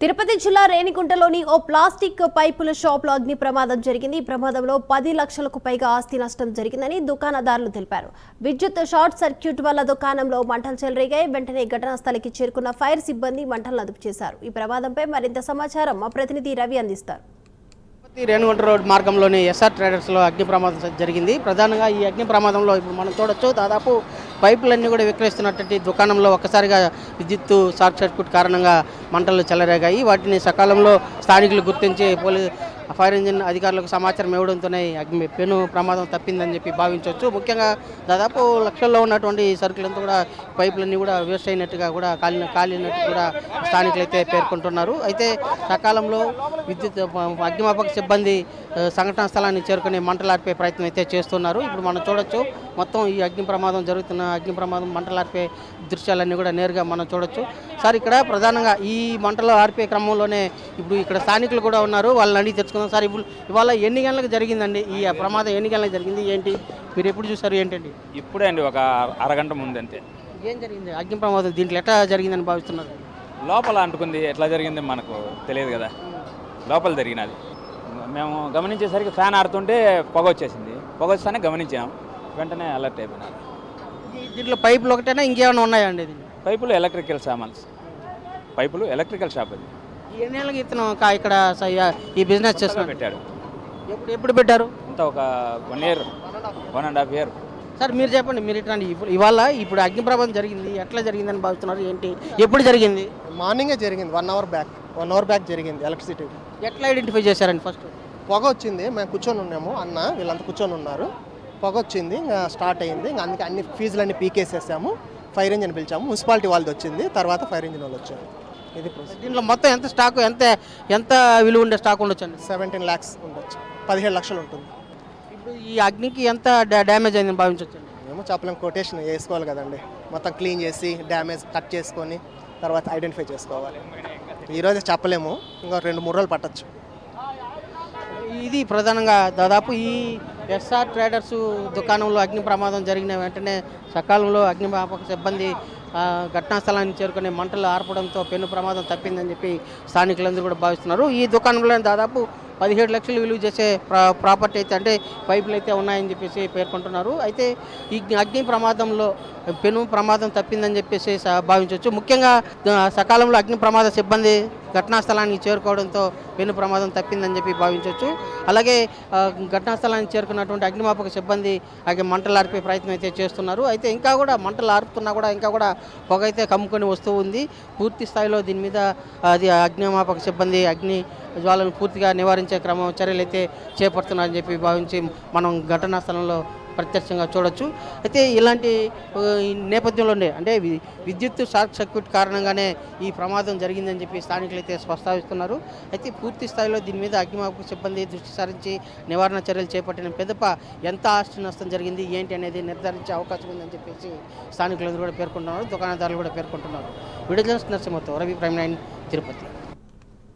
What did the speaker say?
తిరుపతి జిల్లా రేణిగుంటలోని ఓ ప్లాస్టిక్ పైపుల షాప్లో అగ్ని ప్రమాదం జరిగింది. ఈ ప్రమాదంలో పది లక్షలకు పైగా ఆస్తి నష్టం జరిగిందని దుకాణదారులు తెలిపారు. విద్యుత్ షార్ట్ సర్క్యూట్ వల్ల దుకాణంలో మంటలు చెలరేగాయి. వెంటనే ఘటనా స్థలికి చేరుకున్న ఫైర్ సిబ్బంది మంటలను అదుపు చేశారు. ఈ ప్రమాదంపై మరింత సమాచారం మా ప్రతినిధి రవి అందిస్తారు. రేణుగుంట రోడ్ మార్గంలోని ఎస్ఆర్ ట్రేడర్స్లో అగ్ని ప్రమాదం జరిగింది. ప్రధానంగా ఈ అగ్ని ప్రమాదంలో ఇప్పుడు మనం చూడొచ్చు. దాదాపు పైపులన్నీ కూడా విక్రయిస్తున్నటువంటి దుకాణంలో ఒక్కసారిగా విద్యుత్ షార్ట్ సర్క్యూట్ కారణంగా మంటలు చెలరేగాయి. వాటిని సకాలంలో స్థానికులు గుర్తించి పోలీ ఫైర్ ఇంజిన్ అధికారులకు సమాచారం ఇవ్వడంతోనే అగ్ని పెను ప్రమాదం తప్పిందని చెప్పి భావించవచ్చు. ముఖ్యంగా దాదాపు లక్షల్లో ఉన్నటువంటి సరుకులంతా కూడా పైపులన్నీ కూడా వేస్ట్ అయినట్టుగా కూడా కాలిన కాలినట్టు కూడా స్థానికులు అయితే పేర్కొంటున్నారు. అయితే సకాలంలో విద్యుత్ అగ్నిమాపక సిబ్బంది సంఘటన సంఘటనా స్థలాన్ని చేరుకుని మంటలార్పే ప్రయత్నం అయితే చేస్తున్నారు. ఇప్పుడు మనం చూడొచ్చు మొత్తం ఈ అగ్ని ప్రమాదం జరుగుతున్న అగ్ని ప్రమాదం మంటలార్పే దృశ్యాలన్నీ కూడా నేరుగా మనం చూడొచ్చు. సార్ ఇక్కడ ప్రధానంగా ఈ మంటలు ఆర్పే క్రమంలోనే ఇప్పుడు ఇక్కడ స్థానికులు కూడా ఉన్నారు. వాళ్ళని అడిగి తెచ్చుకుందాం సార్. ఇప్పుడు ఇవాళ ఎన్ని గంటలకు జరిగిందండి ఈ ప్రమాదం? ఎన్ని గంటలకు జరిగింది? ఏంటి? మీరు ఎప్పుడు చూసారు ఏంటండి? ఇప్పుడే అండి ఒక అరగంట ముందు అంతే. ఏం జరిగింది? అగ్ని ప్రమాదం దీంట్లో ఎట్లా జరిగిందని భావిస్తున్నారు? లోపల అంటుకుంది ఎట్లా జరిగింది మనకు తెలియదు కదా. లోపల జరిగినది. మేము గమనించేసరికి ఫ్యాన్ ఆడుతుంటే పొగ వచ్చేసింది. పొగ వస్తేనే గమనించాం. వెంటనే అలర్ట్ అయిపోయినారు. దీంట్లో పైపులు ఒకటేనా? ఇంకేమైనా ఉన్నాయండి ఇది పైపులు ఎలక్ట్రికల్ సామాన్స్ పైపులు ఎలక్ట్రికల్ షాప్ అది. ఎన్నేళ్ళకి ఇతను కా- ఇక్కడ స- ఈ బిజినెస్ చేస్తున్నాడు? పెట్టాడు. ఎప్పుడు ఎప్పుడు పెట్టారు? అంతా ఒక one year one and half year sir మీరు చెప్పండి మీరు ఇట్లా ఇప్పుడు ఇవాళ ఇప్పుడు అగ్ని ప్రమాదం జరిగింది ఎట్లా జరిగిందని భావిస్తున్నారు ఏంటి ఎప్పుడు జరిగింది? మార్నింగే జరిగింది one hour back one hour back జరిగింది ఎలక్ట్రిసిటీ ఎట్లా ఐడెంటిఫై చేశారండి ఫస్ట్ పొగ వచ్చింది మేము కూర్చొని ఉన్నాము అన్న వీళ్ళంతా కూర్చొని ఉన్నారు. పొగ వచ్చింది ఇంకా స్టార్ట్ అయింది ఇంకా అందుకే అన్ని ఫీజులన్నీ పీకేసేసాము ఫైర్ ఇంజిన్ పిలిచాము మున్సిపాలిటీ వాళ్ళది వచ్చింది తర్వాత ఫైర్ ఇంజిన్ వాళ్ళు వచ్చారు. ఇది దీంట్లో మొత్తం ఎంత స్టాక్ ఎంత ఎంత విలువ ఉండే స్టాక్ ఉండొచ్చండి? సెవెంటీన్ ల్యాక్స్ ఉండొచ్చు. పదిహేడు లక్షలు ఉంటుంది. ఇప్పుడు ఈ అగ్నికి ఎంత డ్యామేజ్ అయిందని భావించవచ్చండి మేము చెప్పలేం కొటేషన్ వేసుకోవాలి కదండి. మొత్తం క్లీన్ చేసి డ్యామేజ్ కట్ చేసుకొని తర్వాత ఐడెంటిఫై చేసుకోవాలి. ఈరోజు చెప్పలేము ఇంకా రెండు మూడు రోజులు పట్టచ్చు. ఇది ప్రధానంగా దాదాపు ఈ ఎస్ఆర్ ట్రేడర్స్ దుకాణంలో అగ్ని ప్రమాదం జరిగిన వెంటనే సకాలంలో అగ్నిమాపక సిబ్బంది ఘటనా స్థలానికి చేరుకుని మంటలు ఆర్పడంతో పెను ప్రమాదం తప్పిందని చెప్పి స్థానికులందరూ కూడా భావిస్తున్నారు. ఈ దుకాణంలో దాదాపు పదిహేడు లక్షలు విలువ చేసే ప్రాపర్టీ అయితే అంటే పైపులు అయితే ఉన్నాయని చెప్పేసి పేర్కొంటున్నారు. అయితే ఈ అగ్ని ప్రమాదంలో పెను ప్రమాదం తప్పిందని చెప్పేసి భావించవచ్చు. ముఖ్యంగా సకాలంలో అగ్ని ప్రమాద సిబ్బంది ఘటనా స్థలానికి చేరుకోవడంతో పెను ప్రమాదం తప్పిందని చెప్పి భావించవచ్చు. అలాగే ఘటనా స్థలానికి చేరుకున్నటువంటి అగ్నిమాపక సిబ్బంది అలాగే మంటలు ఆర్పే ప్రయత్నం అయితే చేస్తున్నారు. అయితే ఇంకా కూడా మంటలు ఆర్పుతున్నా కూడా ఇంకా కూడా పొగ అయితే కమ్ముకొని వస్తూ ఉంది. పూర్తి స్థాయిలో దీని మీద అది అగ్నిమాపక సిబ్బంది అగ్ని జ్వాలను పూర్తిగా నివారించే క్రమం చర్యలు అయితే చేపడుతున్నారని చెప్పి భావించి మనం ఘటనా స్థలంలో ప్రత్యక్షంగా చూడొచ్చు. అయితే ఇలాంటి నేపథ్యంలోనే అంటే వి- విద్యుత్ షార్ట్ సర్క్యూట్ కారణంగానే ఈ ప్రమాదం జరిగిందని చెప్పి స్థానికులు అయితే ప్రస్తావిస్తున్నారు అయితే పూర్తి స్థాయిలో దీని మీద అగ్నిమాపక సిబ్బంది దృష్టి సారించి నివారణ చర్యలు చేపట్టిన పెదప ఎంత ఆస్తి నష్టం జరిగింది ఏంటి అనేది నిర్ధారించే అవకాశం ఉందని చెప్పేసి స్థానికులందరూ కూడా పేర్కొంటున్నారు దుకాణదారులు కూడా పేర్కొంటున్నారు. విడుదల నరసింహతో రవి ప్రైమ్ నైన్ తిరుపతి.